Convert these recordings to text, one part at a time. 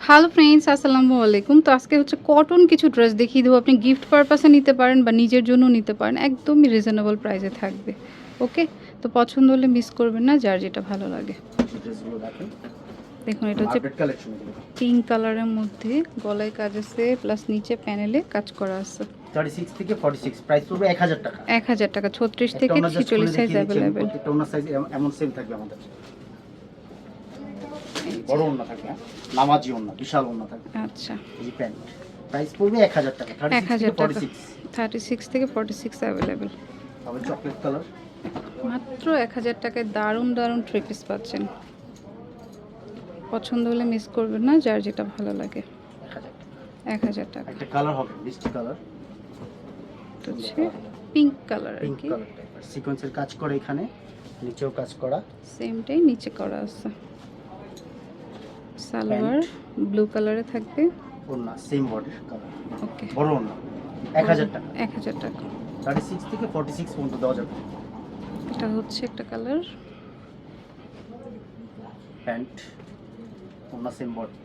Hello friends আসসালামু আলাইকুম তো আজকে হচ্ছে কটন কিছু ড্রেস দেখিয়ে দেবো। আপনি গিফট পারপাসে নিতে পারেন বা নিজের জন্য নিতে পারেন। একদমই রিজনেবল প্রাইসে থাকবে। ওকে তো পছন্দ হলে মিস করবেন না যার যেটা ভালো লাগে। দেখুন। এটা হচ্ছে পিঙ্ক কালারের মধ্যে গলায় কাজ আছে প্লাস নিচে প্যানেলে কাজ করা আছে। 36 থেকে 46 প্রাইস পড়বে 1000 টাকা। এক হাজার টাকা ছত্রিশ থেকে ওনার just ছিচল্লিশ খুলে সাইজ দেখিয়ে দিচ্ছি। অ্যাভেলেবেল ওনার সাইজ এমন সেম থাকবে আমাদের। বড় ওন্না থাকবে? নামাজি ওন্না বিশাল ওন্না থাকবে আচ্ছা। এই প্যান্ট। প্রাইস পড়বে 1000 টাকা 36 1000 থেকে টাকা। 46 থার্টি সিক্স থেকে ফর্টি সিক্স অ্যাভেলেবেল তবে চকলেট কালার মাত্র এক হাজার টাকায় দারুণ দারুণ থ্রি পিস পাচ্ছেন। পছন্দ হলে মিস করবেন না যার যেটা ভালো লাগে। 1000 টাকা। একটা কালার হবে মিষ্টি কালার হচ্ছে পিঙ্ক কালার আর পিঙ্ক কি। কালার সিকোয়েন্সের কাজ করে এখানে নিচেও কাজ করা। সেমটাই নিচে করা আছে। সালোয়ার ব্লু কালারে থাকবে। ওন্না সেম বডির কালার ওকে বড় ওন্না 1000 টাকা। এক হাজার টাকা। 36 থেকে 46 পর্যন্ত দেওয়া যাবে। এটা হচ্ছে একটা কালার। প্যান্ট ওন্না সেম বডি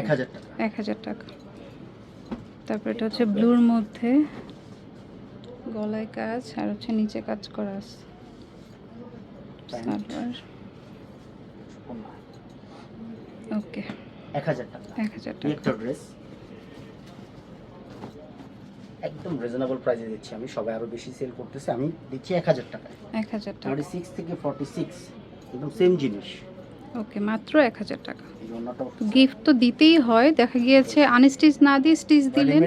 1000 টাকা। এক হাজার টাকা। তারপর এটা হচ্ছে ব্লুর মধ্যে। গলায় কাজ আর হচ্ছে নিচে কাজ করা আছে। সালোয়ার ওন্না ওকে 1000 টাকা। এক হাজার টাকা। একটা ড্রেস একদম রিজনেবল প্রাইসে দিচ্ছি আমি সবাই আরও বেশি সেল করতেছে আমি দিচ্ছি এক হাজার টাকায়। এক হাজার টাকা। থার্টি সিক্স থেকে ফর্টি সিক্স একদম সেম জিনিস। ওকে মাত্র এক হাজার টাকা। গিফট তো দিতেই হয় দেখা গিয়েছে আনস্টিচ না দিয়ে স্টিচ দিলেন।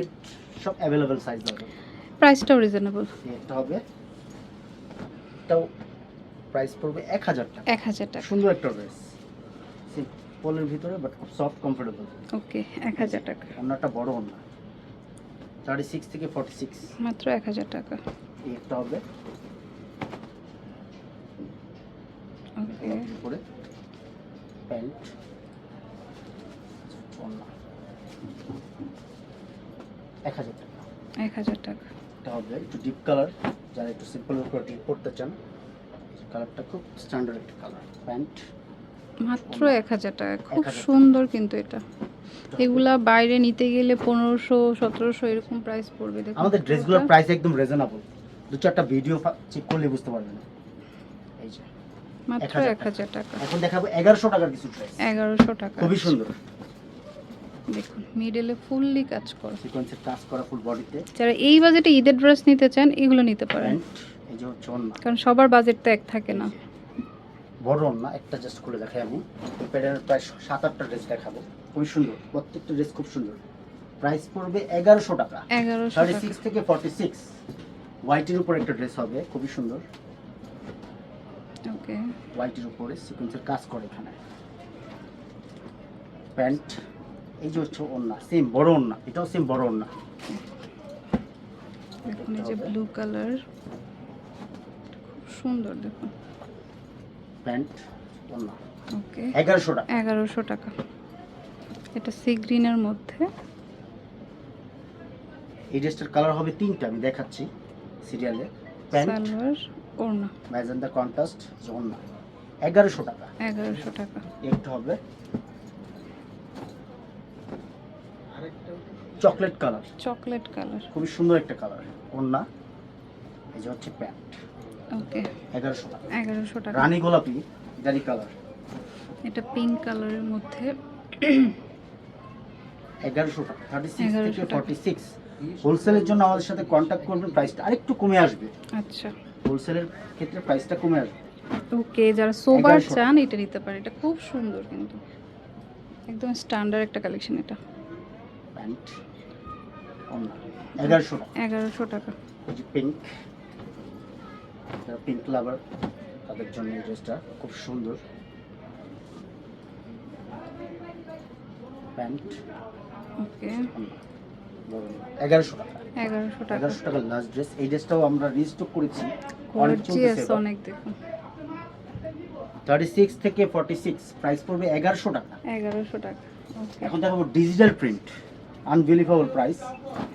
সব অ্যাভেলেবেল সাইজ পাবে প্রাইসটাও রিজনেবল একটা হবে এটাও প্রাইস পড়বে এক হাজার টাকা। এক হাজার টাকা। সুন্দর একটা ড্রেস সিম্পলের ভিতরে বাট খুব সফট কমফোর্টেবল ওকে এক হাজার টাকা। অন্যটা বড় অন্য। থার্টি সিক্স থেকে ফর্টি সিক্স মাত্র এক হাজার টাকা। একটা হবে। ওকে উপরে। প্যান্ট ওড়না এক হাজার টাকা। এক হাজার টাকা। এটা হবে একটু ডিপ কালার যারা একটু সিম্পল উপরে ডিপ করতে চান কালারটা খুব স্ট্যান্ডার্ড একটা কালার প্যান্ট মাত্র এক হাজার টাকা। খুব সুন্দর কিন্তু এটা। এগুলা বাইরে নিতে গেলে পনেরোশো সতেরোশো এরকম প্রাইস পড়বে দেখুন। আমাদের ড্রেসগুলোর প্রাইস একদম রিজনেবল দু চারটা ভিডিও চেক করলে বুঝতে পারবেন। এই যে মাত্র এক হাজার টাকা। এখন দেখাবো এগারোশো টাকার কিছু ড্রেস এগারোশো টাকা। খুবই সুন্দর। দেখুন মিডলে ফুললি কাজ করা। সিকোয়েন্সের কাজ করা ফুল বডিতে যারা এই বাজেটে ঈদের ড্রেস নিতে চান এগুলো নিতে পারেন। এই যে কারণ সবার বাজেট তো এক থাকে না। বড় না একটা জাস্ট খুলে দেখাই আমি। প্যাটার্নের প্রায় সাত আটটা ড্রেস দেখাবো। খুবই সুন্দর প্রত্যেকটা ড্রেস খুব সুন্দর। প্রাইস পড়বে এগারোশো টাকা। থার্টি সিক্স থেকে ফর্টি সিক্স হোয়াইটের উপর একটা ড্রেস হবে খুবই সুন্দর। ওকে হোয়াইটের উপরে সিকোয়েন্সের কাজ করে এখানে। প্যান্ট এই যে হচ্ছে ওড়না সেম বড় ওড়না এটাও সেম বড় ওড়না। দেখুন এই যে ব্লু কালার খুব সুন্দর দেখুন। প্যান্ট ওকে এগারোশো টাকা। এগারোশো টাকা। এটা সি গ্রিনের মধ্যে। এই ড্রেসটার কালার হবে তিনটা আমি দেখাচ্ছি সিরিয়ালে। প্যান্ট সালোয়ার ওড়না। ম্যাজেন্ডা কন্ট্রাস্ট ওড়না। এগারোশো টাকা। এগারোশো টাকা। একটা হবে। Chocolate colour. Chocolate colour. খুবই সুন্দর একটা কালার। ওড়না। এই যে হচ্ছে প্যান্ট। ওকে। এগারোশো টাকা। এগারোশো টাকা। রানী গোলাপি জারি কালার। এটা পিঙ্ক কালারের মধ্যে। এগারোশো টাকা থার্টি সিক্স 1100 থেকে টাকা। ফর্টি সিক্স হোলসেলের জন্য আমাদের সাথে কন্ট্যাক্ট করবেন প্রাইসটা আরেকটু কমে আসবে। আচ্ছা। হোলসেলের ক্ষেত্রে প্রাইসটা কমে আসবে। ওকে যারা সোবার 1100 চান এটা নিতে পারে এটা খুব সুন্দর কিন্তু। একদম স্ট্যান্ডার্ড একটা কালেকশন এটা। প্যান্ট ওড়না এগারোশো টাকা। এগারোশো টাকা। পিঙ্ক যারা পিঙ্ক লাভার তাদের জন্য এই ড্রেসটা খুব সুন্দর। প্যান্ট ওকে এগারোশো টাকা। এগারোশো টাকা। এগারোশো টাকার লাস্ট ড্রেস এই ড্রেসটাও আমরা রিস্টক করেছি। অনেক অনেক দেখুন। থার্টি সিক্স থেকে ফর্টি সিক্স প্রাইস পড়বে এগারোশো টাকা। এগারোশো টাকা। এখন দেখাবো ডিজিটাল প্রিন্ট আনবিলিভেবল প্রাইস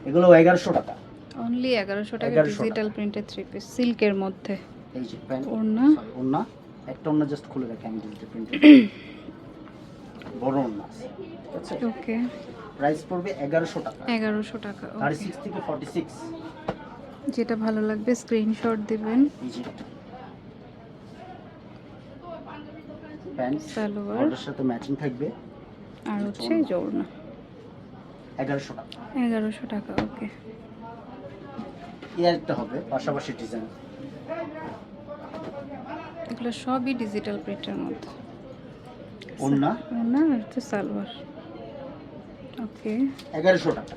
এগুলো এগারোশো টাকা। অনলি এগারোশো টাকা 1100 টাকা। ডিজিটাল প্রিন্টেড থ্রি পিস সিল্কের মধ্যে। এই যে প্যান্ট ওড়না। ওড়না। একটা ওড়না জাস্ট খুলে রাখি আমি ডিজিটাল প্রিন্ট বড় ওড়না আছে ঠিক আছে? ওকে প্রাইস পড়বে এগারোশো টাকা। এগারোশো টাকা থার্টি ওকে সিক্স থেকে ফর্টি সিক্স যেটা ভালো লাগবে স্ক্রিনশট দিবেন। Egypt pant salwar. অর্ডার সাথে ম্যাচিং থাকবে। আর হচ্ছে জোড়না এগারোশো টাকা। এগারোশো টাকা ওকে একটা হবে পাশাপাশি ডিজাইন এগুলো সবই ডিজিটাল প্রিন্টের মধ্যে। ওড়না? ওড়না আর হচ্ছে সালোয়ার। ওকে এগারোশো টাকা।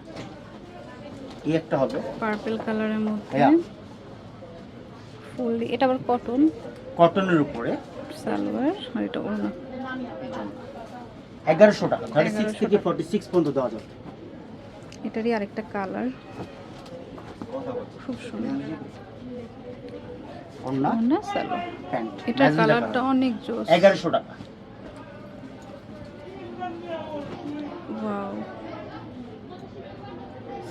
এই একটা হবে। পার্পল কালারের মধ্যে। হ্যাঁ। ফুল এটা আবার কটন কটনের উপরে। সালোয়ার আর এটা ওড়না। এগারোশো টাকা। থার্টি সিক্স 1100 থেকে টাকা। ফর্টি সিক্স পর্যন্ত দেওয়া যাবে। এটারই আরেকটা কালার খুব সুন্দর। সালোয়ার প্যান্ট। এটার কালারটা অনেক জোস। এগারোশো টাকা। ওয়াও।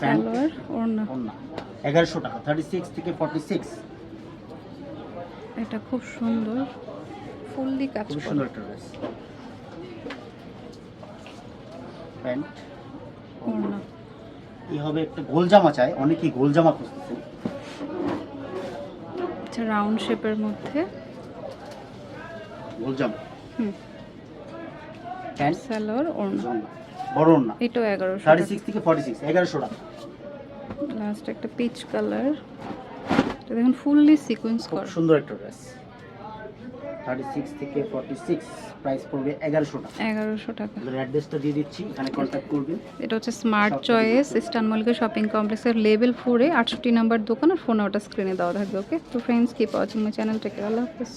সালোয়ার ওড়না। ওড়না। এগারোশো টাকা। থার্টি সিক্স থেকে ফর্টি সিক্স এটা খুব সুন্দর। ফুললি কাজ করা। সুন্দর একটা ড্রেস প্যান্ট? ওড়না। এই হবে একটা গোল জামা চাই অনেকেই গোল জামা খুঁজতেছে। আচ্ছা রাউন্ড শেপের মধ্যে। গোল জামা হুম। প্যান্ট সালোয়ার ওড়না। বড় ওড়না। এটাও এগারোশো থার্টি সিক্স থেকে ফর্টি সিক্স এগারোশো টাকা। লাস্ট একটা পিচ কালার এটা দেখুন ফুললি সিকোয়েন্স করা। সুন্দর একটা ড্রেস থার্টি সিক্স থেকে ফর্টি সিক্স প্রাইস পড়বে এগারোশো টাকা। এগারোশো টাকা। অ্যাড্রেসটা দিয়ে দিচ্ছি এখানে কন্ট্যাক্ট করবেন এটা হচ্ছে স্মার্ট চয়েস দিয়ে ইস্টার্ন মল্লিকা শপিং কমপ্লেক্সের লেভেল ফোরে আটষট্টি নাম্বার দোকান আর ফোন ওটা স্ক্রিনে দেওয়া থাকবে ওকে তো friends keep watching my channel take Allah Hafiz.